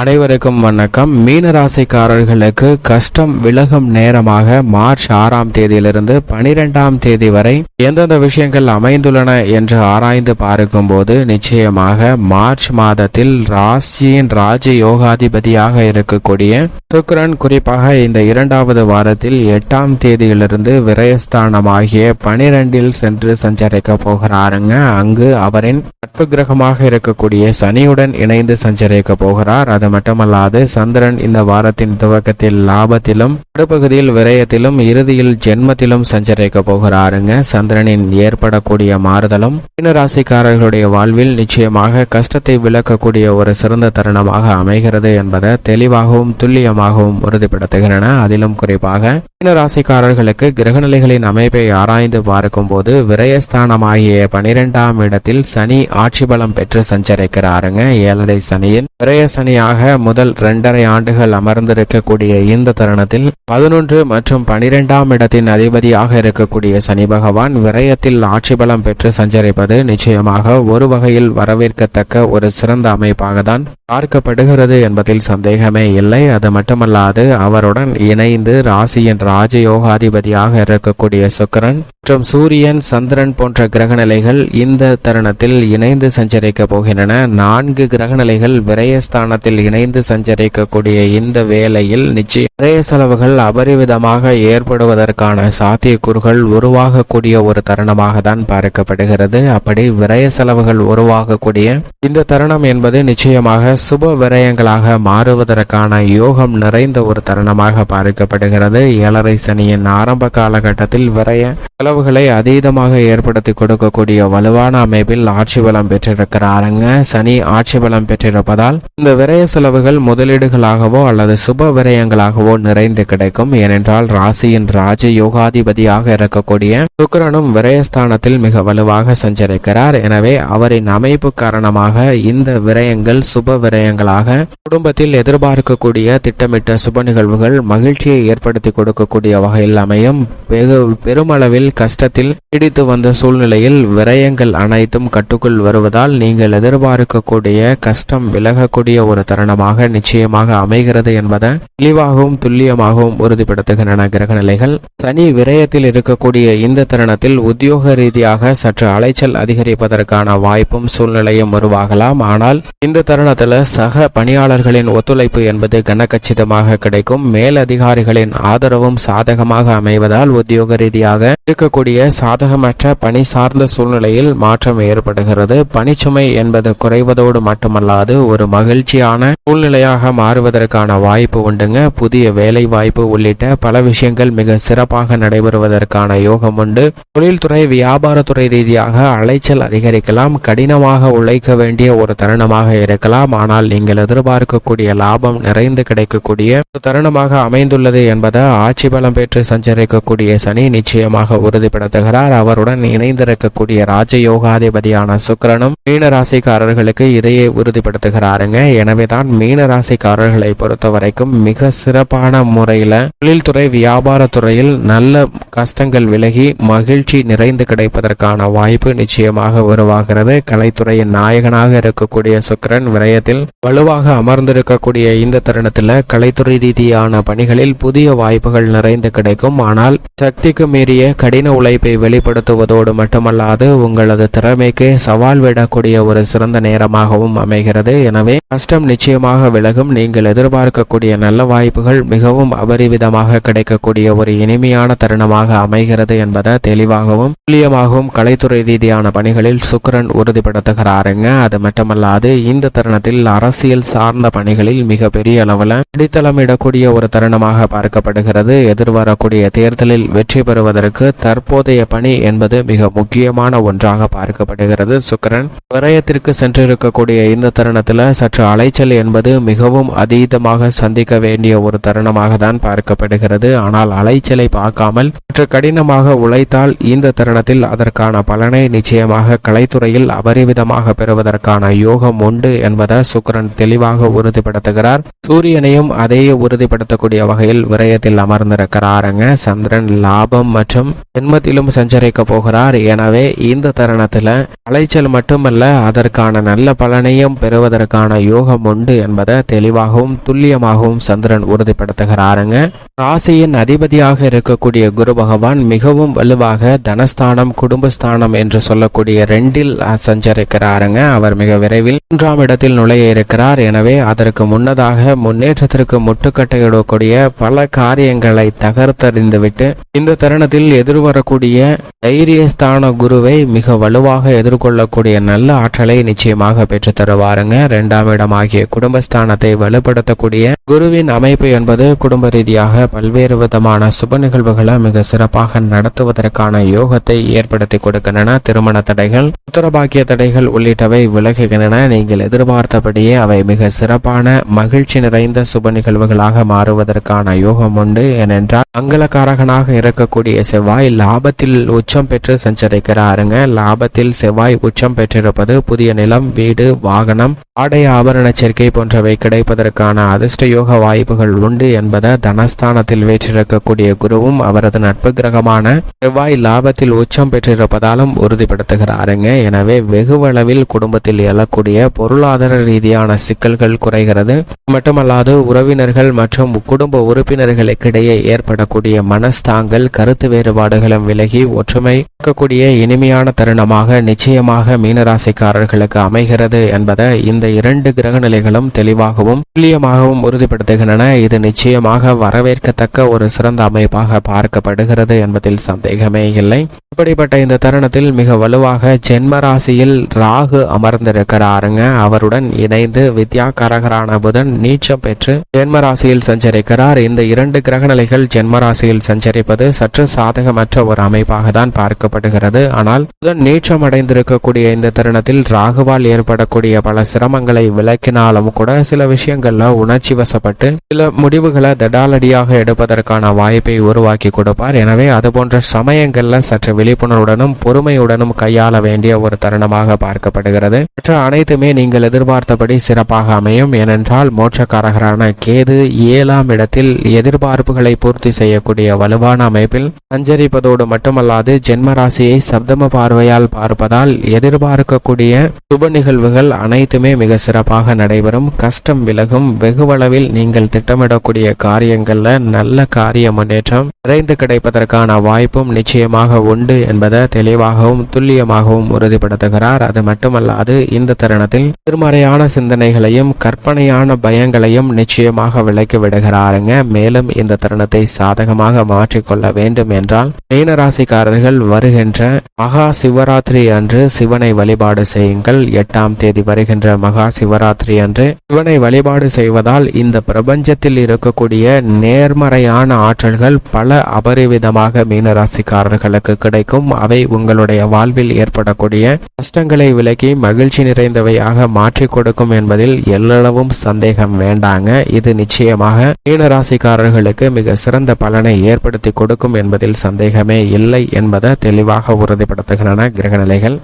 அனைவருக்கும் வணக்கம். மீனராசிக்காரர்களுக்கு கஷ்டம் விலகும் நேரமாக மார்ச் ஆறாம் தேதியிலிருந்து பனிரெண்டாம் தேதி வரை எந்தெந்த விஷயங்கள் அமைந்துள்ளன என்று ஆராய்ந்து பார்க்கும்போது நிச்சயமாக மார்ச் மாதத்தில் ராசியின் ராஜ யோகாதிபதியாக இருக்கக்கூடிய சுக்ரன் குறிப்பாக இந்த இரண்டாவது வாரத்தில் எட்டாம் தேதியிலிருந்து விரயஸ்தானமாகிய பனிரெண்டில் சென்று சஞ்சரிக்க போகிறாருங்க. அங்கு அவரின் நட்பு கிரகமாக இருக்கக்கூடிய சனியுடன் இணைந்து சஞ்சரிக்க போகிறார். அது மட்டுமல்லாது சந்திரன் இந்த வாரத்தின் துவக்கத்தில் லாபத்திலும் நடுப்பகுதியில் விரயத்திலும் இறுதியில் ஜென்மத்திலும் சஞ்சரிக்க போகிறாருங்க. சந்திரனின் ஏற்படக்கூடிய மாறுதலும் மீனராசிக்காரர்களுடைய வாழ்வில் நிச்சயமாக கஷ்டத்தை விளக்கக்கூடிய ஒரு சிறந்த தருணமாக அமைகிறது என்பதை தெளிவாகவும் துல்லியமாகவும் உறுதிப்படுத்துகின்றன. அதிலும் குறிப்பாக மீனராசிக்காரர்களுக்கு கிரகநிலைகளின் அமைப்பை ஆராய்ந்து பார்க்கும்போது விரயஸ்தானமாகிய பனிரெண்டாம் இடத்தில் சனி ஆட்சி பலம் பெற்று சஞ்சரிக்கிறாருங்க. ஏழரை சனியின் விரய சனியாக முதல் இரண்டரை ஆண்டுகள் அமர்ந்திருக்கக்கூடிய இந்த தருணத்தில் பதினொன்று மற்றும் பனிரெண்டாம் இடத்தின் அதிபதியாக இருக்கக்கூடிய சனி பகவான் விரயத்தில் ஆட்சி பலம் பெற்று சஞ்சரிப்பது நிச்சயமாக ஒரு வகையில் வரவேற்கத்தக்க ஒரு சிறந்த அமைப்பாக தான் பார்க்கப்படுகிறது என்பதில் சந்தேகமே இல்லை. அது மட்டுமல்லாது அவருடன் இணைந்து ராசியின் ராஜயோகாதிபதியாக இருக்கக்கூடிய சுக்கிரன் மற்றும் சூரியன் சந்திரன் போன்ற கிரகநிலைகள் இந்த தருணத்தில் இணைந்து சஞ்சரிக்க போகின்றன. நான்கு கிரகநிலைகள் விரயஸ்தானத்தில் இணைந்து சஞ்சரிக்கக்கூடிய இந்த வேளையில் நிச்சயம் நிறைய செலவுகள் அபரிவிதமாக ஏற்படுவதற்கான சாத்தியக்கூறுகள் உருவாகக்கூடிய ஒரு தருணமாக தான் பார்க்கப்படுகிறது. அப்படி விரய செலவுகள் உருவாகக்கூடிய இந்த தருணம் என்பது நிச்சயமாக சுப விரயங்களாக மாறுவதற்கான யோகம் நிறைந்த ஒரு தருணமாக பார்க்கப்படுகிறது. ஏழரை சனியின் ஆரம்ப காலகட்டத்தில் விரய செலவுகளை அதீதமாக ஏற்படுத்தி கொடுக்கக்கூடிய வலுவான அமைப்பில் ஆட்சி பலம் பெற்றிருக்கிறாருங்க. சனி ஆட்சி பலம் பெற்றிருப்பதால் இந்த விரய செலவுகள் முதலீடுகளாகவோ அல்லது சுப விரயங்களாகவோ நிறைந்து கிடைக்கும். ஏனென்றால் ராசியின் ராஜ யோகாதிபதியாக இருக்கக்கூடிய சுக்கரனும் விரயஸ்தானத்தில் மிக வலுவாக சஞ்சரிக்கிறார். எனவே அவரின் அமைப்பு காரணமாக இந்த விரயங்கள் சுப விரயங்களாக குடும்பத்தில் எதிர்பார்க்கக்கூடிய திட்டமிட்ட சுப நிகழ்வுகள் மகிழ்ச்சியை ஏற்படுத்தி கொடுக்கக்கூடிய வகையில் அமையும். வெகு பெருமளவில் கஷ்டத்தில் நீடித்து வந்த சூழ்நிலையில் விரயங்கள் அனைத்தும் கட்டுக்குள் வருவதால் நீங்கள் எதிர்பார்க்கக்கூடிய கஷ்டம் விலகக்கூடிய ஒரு தருணமாக நிச்சயமாக அமைகிறது என்பதை தெளிவாகவும் துல்லியமாகவும் உறுதிப்படுத்துகின்றன கிரக நிலைகள் சனி விரயத்தில் இருக்கக்கூடிய இந்த தருணத்தில் உத்தியோக ரீதியாக சற்று அலைச்சல் அதிகரிப்பதற்கான வாய்ப்பும் சூழ்நிலையும் உருவாகலாம். ஆனால் இந்த தருணத்தில் சக பணியாளர்களின் ஒத்துழைப்பு என்பது கனக்கச்சிதமாக கிடைக்கும். மேலதிகாரிகளின் ஆதரவும் சாதகமாக அமைவதால் உத்தியோக ரீதியாக இருக்கக்கூடிய சாதகமற்ற பணி சார்ந்த சூழ்நிலையில் மாற்றம் ஏற்படுகிறது. பணிச்சுமை என்பது குறைவதோடு மட்டுமல்லாது ஒரு மகிழ்ச்சியான சூழ்நிலையாக மாறுவதற்கான வாய்ப்பு உண்டுங்க. புதிய வேலை வாய்ப்பு உள்ளிட்ட பல விஷயங்கள் மிக சிறப்பாக நடைபெறுவதற்கான யோகம் உண்டு. தொழில்துறை வியாபாரத்துறை ரீதியாக அலைச்சல் அதிகரிக்கலாம். கடினமாக உழைக்க வேண்டிய ஒரு தருணமாக இருக்கலாம். ஆனால் நீங்கள் எதிர்பார்க்கக்கூடிய லாபம் நிறைந்து கிடைக்கக்கூடிய ஒரு தருணமாக அமைந்துள்ளது என்பதை ஆட்சி பலம் பெற்று சஞ்சரிக்கக்கூடிய சனி நிச்சயமாக உறுதிப்படுத்துகிறார். அவருடன் இணைந்திருக்கக்கூடிய ராஜயோகாதிபதியான சுக்கரனும் மீன ராசிக்காரர்களுக்கு இதையே உறுதிப்படுத்துகிறாருங்க. எனவேதான் மீன ராசிக்காரர்களை பொறுத்த வரைக்கும் மிக சிறப்பான முறையில தொழில்துறை வியாபாரத்துறையில் நல்ல கஷ்டங்கள் விலகி மகிழ்ச்சி நிறைந்து கிடைப்பதற்கான வாய்ப்பு நிச்சயமாக உருவாகிறது. கலைத்துறையின் நாயகனாக இருக்கக்கூடிய சுக்கிரன் விரயத்தில் வலுவாக அமர்ந்திருக்கக்கூடிய இந்த தருணத்தில் கலைத்துறை ரீதியான பணிகளில் புதிய வாய்ப்புகள் நிறைந்து கிடைக்கும். ஆனால் சக்திக்கு மீறிய கடி கடின உழைப்பை வெளிப்படுத்துவதோடு மட்டுமல்லாது உங்களது திறமைக்கு சவால் விடக்கூடிய ஒரு சிறந்த நேரமாகவும் அமைகிறது. எனவே கஷ்டம் நிச்சயமாக விலகும். நீங்கள் எதிர்பார்க்கக்கூடிய நல்ல வாய்ப்புகள் மிகவும் அபரிவிதமாக கிடைக்கக்கூடிய ஒரு இனிமையான தருணமாக அமைகிறது என்பதை தெளிவாகவும் துல்லியமாகவும் கலைத்துறை ரீதியான பணிகளில் சுக்கரன் உறுதிப்படுத்துகிறாருங்க. அது மட்டுமல்லாது இந்த தருணத்தில் அரசியல் சார்ந்த பணிகளில் மிக பெரிய அளவில் அடித்தளமிடக்கூடிய ஒரு தருணமாக பார்க்கப்படுகிறது. எதிர்வரக்கூடிய தேர்தலில் வெற்றி பெறுவதற்கு தற்போதைய பணி என்பது மிக முக்கியமான ஒன்றாக பார்க்கப்படுகிறது. சுக்கிரன் விரயத்திற்கு சென்றிருக்கக்கூடிய இந்த தருணத்தில் சற்று அலைச்சல் என்பது மிகவும் அதீதமாக சந்திக்க வேண்டிய ஒரு தருணமாக தான் பார்க்கப்படுகிறது. ஆனால் அலைச்சலை பார்க்காமல் சற்று கடினமாக உழைத்தால் இந்த தருணத்தில் அதற்கான பலனை நிச்சயமாக கலைத்துறையில் அபரிவிதமாக பெறுவதற்கான யோகம் உண்டு என்பதை சுக்கிரன் தெளிவாக உறுதிப்படுத்துகிறார். சூரியனையும் அதையே உறுதிப்படுத்தக்கூடிய வகையில் விரயத்தில் அமர்ந்திருக்கிறாருங்க. சந்திரன் லாபம் மற்றும் ஜென்மத்திலும் சஞ்சரிக்க போகிறார். எனவே இந்த தருணத்தில் அலைச்சல் மட்டுமல்ல அதற்கான நல்ல பலனையும் பெறுவதற்கான யோகம் உண்டு என்பதை தெளிவாகவும் துல்லியமாகவும் சந்திரன் உறுதிப்படுத்துகிறாருங்க. ராசியின் அதிபதியாக இருக்கக்கூடிய குரு பகவான் மிகவும் வலுவாக தனஸ்தானம் குடும்பஸ்தானம் என்று சொல்லக்கூடிய ரெண்டில் சஞ்சரிக்கிறாருங்க. அவர் மிக விரைவில் மூன்றாம் இடத்தில் நுழைய இருக்கிறார். எனவே அதற்கு முன்னதாக முன்னேற்றத்திற்கு முட்டுக்கட்டையிடக்கூடிய பல காரியங்களை தகர்த்தறிந்துவிட்டு இந்த தருணத்தில் வரக்கூடிய தைரியஸ்தான குருவை மிக வலுவாக எதிர்கொள்ளக்கூடிய நல்ல ஆற்றலை நிச்சயமாக பெற்று தருவாருங்க. இரண்டாம் இடமாகிய குடும்பஸ்தானத்தை வலுப்படுத்தக்கூடிய குருவின் அமைப்பு என்பது குடும்ப ரீதியாக பல்வேறு விதமான சுப நிகழ்வுகளை மிக சிறப்பாக நடத்துவதற்கான யோகத்தை ஏற்படுத்தி கொடுக்கின்றன. திருமண தடைகள் உத்தரபாக்கிய தடைகள் உள்ளிட்டவை விலகுகின்றன. நீங்கள் எதிர்பார்த்தபடியே அவை மிக சிறப்பான மகிழ்ச்சி நிறைந்த சுப நிகழ்வுகளாக மாறுவதற்கான யோகம் உண்டு. ஏனென்றால் மங்களக்காரகனாக இருக்கக்கூடிய செவ்வாய் லாபத்தில் உச்சம் பெற்று சஞ்சரிக்கிறாருங்க. லாபத்தில் செவ்வாய் உச்சம் பெற்றிருப்பது புதிய நிலம் வீடு வாகனம் ஆடை ஆபரண சேர்க்கை போன்றவை கிடைப்பதற்கான அதிர்ஷ்ட யோக வாய்ப்புகள் உண்டு என்பதை தனஸ்தானத்தில் வீற்றிருக்கக்கூடிய குருவும் அவரது நட்பு கிரகமான செவ்வாய் லாபத்தில் உச்சம் பெற்றிருப்பதாலும் உறுதிப்படுத்துகிறாருங்க. எனவே வெகுவளவில் குடும்பத்தில் எழக்கூடிய பொருளாதார ரீதியான சிக்கல்கள் குறைகிறது. மட்டுமல்லாது உறவினர்கள் மற்றும் குடும்ப உறுப்பினர்களுக்கிடையே ஏற்படக்கூடிய மனஸ்தாங்கள் கருத்து வேறுபாடு வேறுபாடுகளும் விலகி ஒற்றுமை இருக்கக்கூடிய இனிமையான தருணமாக நிச்சயமாக மீனராசிக்காரர்களுக்கு அமைகிறது என்பதை இந்த இரண்டு கிரக நிலைகளும் தெளிவாகவும் துல்லியமாகவும் உறுதிப்படுத்துகின்றன. இது நிச்சயமாக வரவேற்கத்தக்க ஒரு சிறந்த அமைப்பாக பார்க்கப்படுகிறது என்பதில் சந்தேகமே இல்லை. இப்படிப்பட்ட இந்த தருணத்தில் மிக வலுவாக ஜென்ம ராசியில் ராகு அமர்ந்திருக்கிறாருங்க. அவருடன் இணைந்து வித்யாகாரகரான புதன் நீச்சம் பெற்று ஜென்ம ராசியில் சஞ்சரிக்கிறார். இந்த இரண்டு கிரகநிலைகள் ஜென்ம ராசியில் சஞ்சரிப்பது சற்று சாதகமற்ற ஒரு அமைப்பாக தான் பார்க்கப்படுகிறது. ஆனால் புதன் நீச்சம் அடைந்திருக்கக்கூடிய இந்த தருணத்தில் ராகுவால் ஏற்படக்கூடிய பல சிரமங்களை விளக்கினாலும் கூட சில விஷயங்கள்ல உணர்ச்சி வசப்பட்டு சில முடிவுகளை தடாலடியாக எடுப்பதற்கான வாய்ப்பை உருவாக்கி கொடுப்பார். எனவே அது போன்ற சமயங்கள்ல சற்று விழிப்புணர்வுடனும் பொறுமையுடனும் கையாள வேண்டிய ஒரு தருணமாக பார்க்கப்படுகிறது. மற்ற அனைத்துமே நீங்கள் எதிர்பார்த்தபடி சிறப்பாக அமையும். ஏனென்றால் மோட்சக்காரகரான கேது ஏழாம் இடத்தில் எதிர்பார்ப்புகளை பூர்த்தி செய்யக்கூடிய வலுவான அமைப்பில் சஞ்சரிப்பதோடு மட்டுமல்லாது ஜென்ம ராசியை சப்தம பார்வையால் பார்ப்பதால் எதிர்பார்க்கக்கூடிய சுப நிகழ்வுகள் அனைத்துமே மிக சிறப்பாக நடைபெறும். கஷ்டம் விலகும். வெகுவளவில் நீங்கள் திட்டமிடக்கூடிய காரியங்கள்ல நல்ல காரிய முன்னேற்றம் நிறைந்து கிடைப்பதற்கான வாய்ப்பும் நிச்சயமாக உண்டு என்பதை தெளிவாகவும் துல்லியமாகவும் உறுதிப்படுத்துகிறார். அது மட்டுமல்லாது இந்த தருணத்தில் திருமறையான சிந்தனைகளையும் கற்பனையான பயங்களையும் நிச்சயமாக விலக்கி விடுகிறாருங்க. மேலும் இந்த தருணத்தை சாதகமாக மாற்றிக்கொள்ள வேண்டும் என்றால் மீனராசிக்காரர்கள் வருகின்ற மகா சிவராத்திரி அன்று சிவனை வழிபாடு செய்யுங்கள். எட்டாம் தேதி வருகின்ற மகா சிவராத்திரி அன்று சிவனை வழிபாடு செய்வதால் இந்த பிரபஞ்சத்தில் இருக்கக்கூடிய நேர்மறையான ஆற்றல்கள் பல அபரிவிதமாக மீனராசிக்காரர்களுக்கு கிடைக்கும். அவை உங்களுடைய வாழ்வில் ஏற்படக்கூடிய கஷ்டங்களை விலக்கி மகிழ்ச்சி நிறைந்தவையாக மாற்றிக் கொடுக்கும் என்பதில் எல்லளவும் சந்தேகம் வேண்டாங்க. இது நிச்சயமாக மீனராசிக்காரர்களுக்கு மிக சிறந்த பலனை ஏற்படுத்தி கொடுக்கும் என்பதில் சந்தேகம் சந்தேகமே இல்லை என்பதை தெளிவாக உறுதிப்படுத்துகின்றன கிரகநிலைகள்.